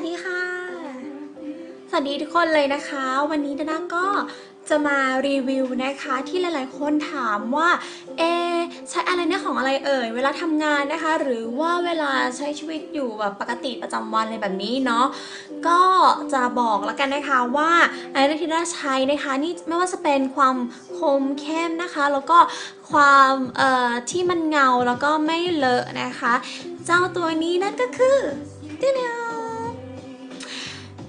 วัสดีค่ะ สวัสดีทุกคนเลยนะคะ วันนี้ดานาก็จะมารีวิวนะคะที่หลาย ๆ คนถามว่าเอใช้อะไรเนี่ยของอะไรเอ่ย เวลาทำงานนะคะ หรือว่าเวลาใช้ชีวิตอยู่แบบปกติประจำวันอะไรแบบนี้เนาะก็จะบอกแล้วกันนะคะว่าอะไรที่ได้ใช้นะคะนี่ไม่ว่าจะเป็นความคมเข้มนะคะ แล้วก็ความเอ่อที่มันเงาแล้วก็ไม่เลอะนะคะ เจ้าตัวนี้นั่นก็คือเดี๋ยว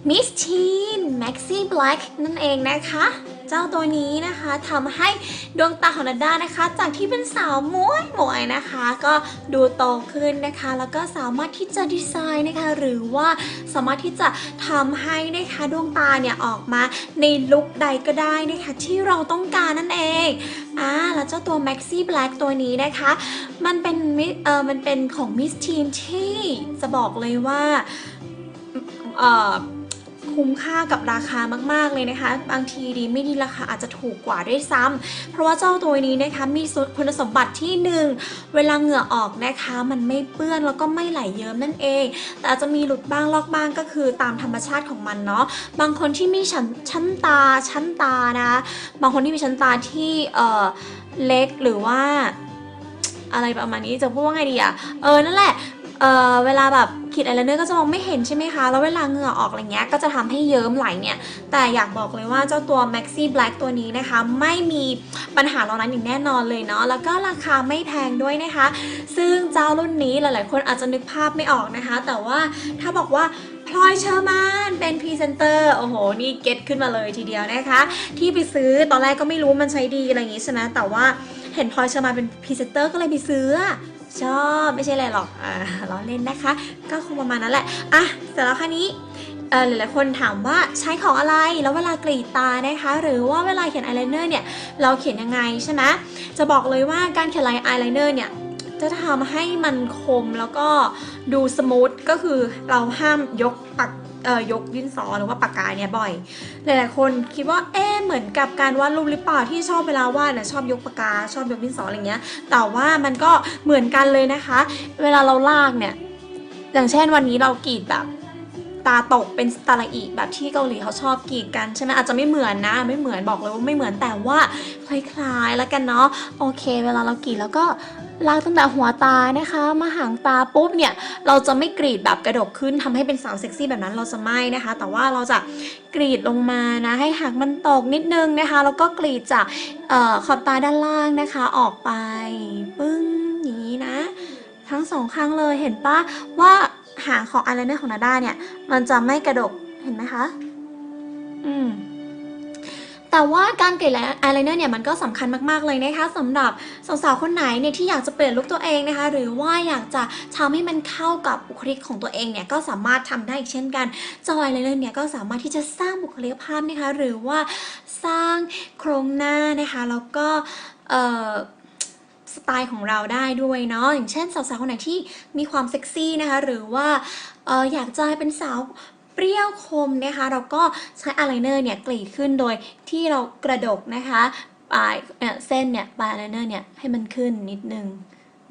Miss Teen Maxi Black นั่นเองนะคะ เจ้าตัวนี้นะคะทำให้ดวงตาของนาด้านะคะ จากที่เป็นสาวม้วยหมวยนะคะ ก็ดูโตขึ้นนะคะ แล้วก็สามารถที่จะดีไซน์นะคะ หรือว่าสามารถที่จะทำให้นะคะดวงตาเนี่ยออกมาในลุคใดก็ได้นะคะที่เราต้องการนั่นเองอ่าแล้วเจ้าตัว Maxi Black ตัวนี้นะคะ มันเป็นมิเออมันเป็นของ Miss Teen ที่จะบอกเลยว่าเออ คุ้มค่ากับราคามากๆเลยนะคะ บางทีดีไม่ดีราคาอาจจะถูกกว่าด้วยซ้ำเพราะว่าเจ้าตัวนี้นะคะมีคุณสมบัติที่หนึ่งเวลาเหงื่อออกนะคะ มันไม่เปื้อนแล้วก็ไม่ไหลเยิ้มนั่นเอง แต่อาจจะมีหลุดบ้างลอกบ้างก็คือตามธรรมชาติของมันเนาะบางคนที่มีชั้นชั้นตาชั้นตานะบางคนที่มีชั้นตาที่เออเล็กหรือว่าอะไรประมาณนี้จะพูดว่าไงดีอะเออนั่นแหละเออเวลาแบบ ขีดอายไลเนอร์ก็จะมองไม่เห็นใช่ไหมคะ แล้วเวลาเหงื่อออกอะไรเงี้ยก็จะทำให้เยิ้มไหลเนี่ย แต่อยากบอกเลยว่าเจ้าตัว Maxi Black ตัวนี้นะคะ ไม่มีปัญหาเหล่านั้นอย่างแน่นอนเลยเนาะ แล้วก็ราคาไม่แพงด้วยนะคะ ซึ่งเจ้ารุ่นนี้หลาย ๆ คนอาจจะนึกภาพไม่ออกนะคะ แต่ว่าถ้าบอกว่าพลอยเชอร์มานเป็นพรีเซนเตอร์โอ้โห นี่เก็ตขึ้นมาเลยทีเดียวนะคะ ที่ไปซื้อตอนแรกก็ไม่รู้มันใช้ดีอะไรอย่างงี้ใช่ไหมแต่ว่าเห็นพลอยเชอร์มานเป็นพรีเซนเตอร์ก็เลยไปซื้อ ชอบไม่ใช่อะไรหรอกอ่าล้อเล่นนะคะ ก็คงประมาณนั้นแหละอะเสร็จแล้วค่ะนี้เออหลายๆคนถามว่าใช้ของอะไรแล้วเวลากรีดตานะคะ หรือว่าเวลาเขียนอายไลเนอร์เนี่ยเราเขียนยังไงใช่ไหมจะบอกเลยว่าการเขียนลายอายไลเนอร์เนี่ย จะทำให้มันคมแล้วก็ดูสมูทก็คือเราห้ามยกปากเอ่อยกดินสอหรือว่าปากกาเนี่ยบ่อย หลายๆคนคิดว่าเอ๊ะเหมือนกับการวาดรูปหรือเปล่าที่ชอบเวลาวาดนะชอบยกปากกา ชอบยกดินสออะไรเงี้ย แต่ว่ามันก็เหมือนกันเลยนะคะ เวลาเราลากเนี่ย อย่างเช่นวันนี้เรากรีดแบบ ตาตกเป็นตาละอีแบบที่เกาหลีเขาชอบกรีดกันใช่ไหมอาจจะไม่เหมือนนะ ไม่เหมือนบอกเลยว่าไม่เหมือนแต่ว่าคล้ายๆแล้วกันเนาะโอเค เวลาเรากรีดแล้วก็ลากตั้งแต่หัวตานะคะมาหางตาปุ๊บเนี่ยเราจะไม่กรีดแบบกระดกขึ้นทำให้เป็นสาวเซ็กซี่แบบนั้นเราจะไม่นะคะ แต่ว่าเราจะกรีดลงมานะให้หางมันตกนิดนึงนะคะ แล้วก็กรีดจากออขอบตาด้านล่างนะคะออกไปปึ้งอย่างนี้นะ ทั้งสองข้างเลยเห็นปะว่า หางของอายไลเนอร์ของนาด้าเนี่ย มันจะไม่กระดกเห็นไหมคะ อืมแต่ว่าการเกลี่ยอายไลเนอร์เนี่ยมันก็สำคัญมากๆเลยนะคะสำหรับสาวๆคนไหนเนี่ยที่อยากจะเปลี่ยนลุคตัวเองนะคะ หรือว่าอยากจะทำให้มันเข้ากับบุคลิกของตัวเองเนี่ยก็สามารถทำได้อีกเช่นกันจอยไลเนอร์เนี่ยก็สามารถที่จะสร้างบุคลิกภาพนะคะ หรือว่าสร้างโครงหน้านะคะ แล้วก็เอ่อ สไตล์ของเราได้ด้วยเนาะอย่างเช่นสาวๆคนไหนที่มีความเซ็กซี่นะคะ หรือว่าอออยากจะเป็นสาวเปรี้ยวคมนะคะ เราก็ใช้อายไลเนอร์เนี่ยกรีดขึ้นโดยที่เรากระดกนะคะปลายเนี่ยเส้นเนี่ยปลายอายไลเนอร์เนี่ยให้มันขึ้นนิดนึง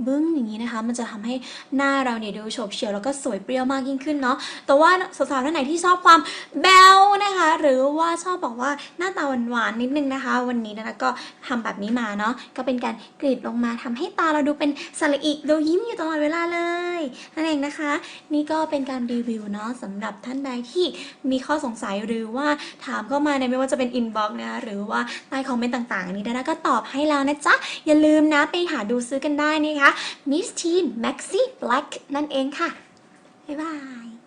บึ้งอย่างนี้นะคะ มันจะทำให้หน้าเราเนี่ยดูโฉบเฉี่ยวแล้วก็สวยเปรี้ยวมากยิ่งขึ้นเนาะแต่ว่าสาวๆท่านไหนที่ชอบความแบลนะคะ หรือว่าชอบบอกว่าหน้าตาหวานๆนิดนึงนะคะ วันนี้นะคะก็ทำแบบนี้มาเนาะก็เป็นการกรีดลงมาทำให้ตาเราดูเป็นสระอิดูยิ้มอยู่ตลอดเวลาเลยนั่นเองนะคะ นี่ก็เป็นการรีวิวเนาะสำหรับท่านใดที่มีข้อสงสัยหรือว่าถามเข้ามาในไม่ว่าจะเป็นอินบ็อกซ์นะคะหรือว่าใต้คอมเมนต์ต่างๆ นี้ดาด้าก็ตอบให้แล้วนะจ๊ะอย่าลืมนะไปหาดูซื้อกันได้นะคะ Miss Teen Maxi Black นั่นเองค่ะ บ๊ายบาย